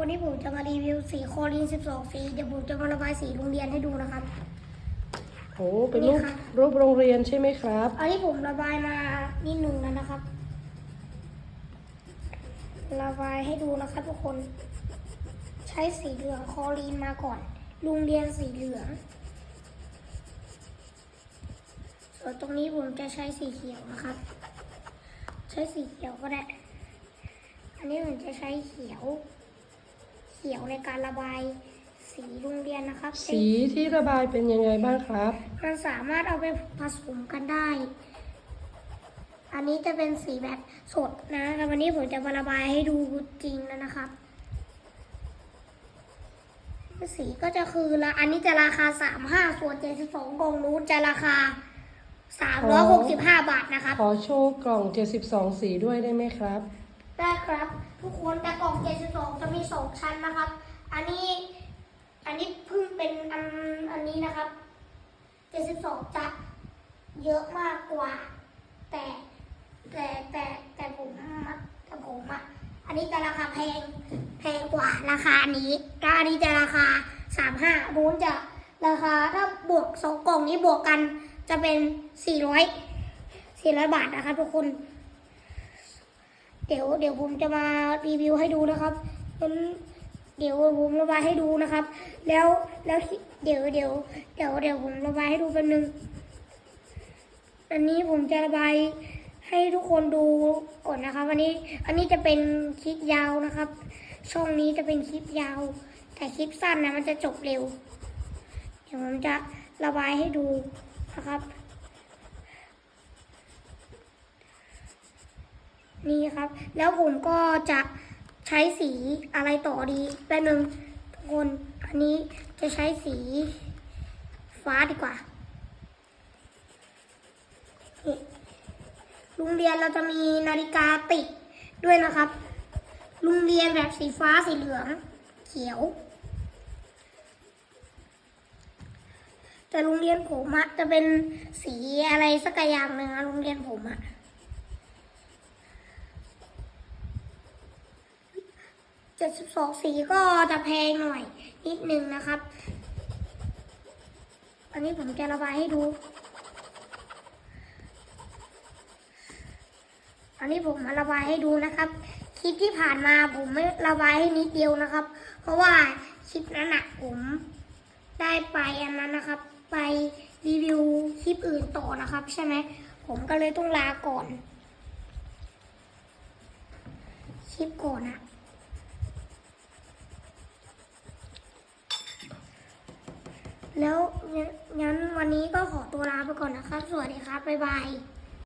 วันนี้ผมจะมารีวิวสีโคลีน12 สี เดี๋ยวผมจะมาระบายสีโรงเรียนให้ดูนะครับ โอ้เป็นรูปนี่ค่ะรูปโรงเรียนใช่ไหมครับ อันนี้ผมระบายมานิดหนึ่งแล้วนะครับ ระบายให้ดูนะครับทุกคน ใช้สีเหลืองคอลีนมาก่อน โรงเรียนสีเหลือง ส่วนตรงนี้ผมจะใช้สีเขียวนะครับ ใช้สีเขียวก็ได้ อันนี้ผมจะใช้เขียว เขียวในการระบายสีโรงเรียนนะครับ สีที่ระบายเป็นยังไงบ้างครับมันสามารถเอาไปผสมกันได้ อันนี้จะเป็นสีแบบสดนะแต่วันนี้ผมจะมาระบายให้ดูจริงแล้วนะครับสีก็จะคือละอันนี้จะราคาสามห้าส่วนเจ็ดสิบสองกล่องนู้นจะราคาสามร้อยหกสิบห้าบาทนะครับ ขอโชว์กล่อง72สีด้วยได้ไหมครับ ได้ครับ ทุกคนแต่กล่อง72จะมีส องชั้นนะครับ อันนี้ อันนี้เพิ่งเป็นอันอันนี้นะครับ72จะเยอะมากกว่า แต่แต่แต่แต่ผมแต่ผมอะอันนี้จะราคาแพงแพงกว่าราคาอันนี้แล้วอันนี้จะราคา35นู้นจะราคาถ้าบวกสองกล่องนี้บวกกันจะเป็น400 400บาทนะครับทุกคน เดี๋ยวเดี๋ยวผมจะมารีวิวให้ดูนะครับ งั้นเดี๋ยวผมระบายให้ดูนะครับ แล้วแล้วเดี๋ยวเดี๋ยวเดี๋ยวเดี๋ยวผมระบายให้ดูแป๊บนึง อันนี้ผมจะระบายให้ทุกคนดูก่อนนะครับ อันนี้อันนี้จะเป็นคลิปยาวนะครับ ช่องนี้จะเป็นคลิปยาว แต่คลิปสั้นนะมันจะจบเร็ว เดี๋ยวผมจะระบายให้ดูนะครับ นี่ครับ แล้วผมก็จะ ใช้สีอะไรต่อดีแป๊บนึงทุกคน อันนี้จะใช้สีฟ้าดีกว่านี่โรงเรียนเราจะมีนาฬิกาติดด้วยนะครับโรงเรียนแบบสีฟ้าสีเหลือง เขียว แต่โรงเรียนผมอะจะเป็นสีอะไรสักอย่างหนึ่งอะโรงเรียนผมอะ เจ็ดสิบสองสีก็จะแพงหน่อย นิดนึงนะครับ อันนี้ผมจะระบายให้ดู อันนี้ผมมาระบายให้ดูนะครับคลิปที่ผ่านมาผมไม่ระบายให้นิดเดียวนะครับ เพราะว่าคลิปนั้นอะผมได้ไปอันนั้นนะครับ ไปรีวิวคลิปอื่นต่อนะครับ ใช่ไหมผมก็เลยต้องลาก่อน คลิปก่อนอะ แล้วงั้นวันนี้ก็ขอตัวลาไปก่อนนะครับ สวัสดีครับ บ๊ายบาย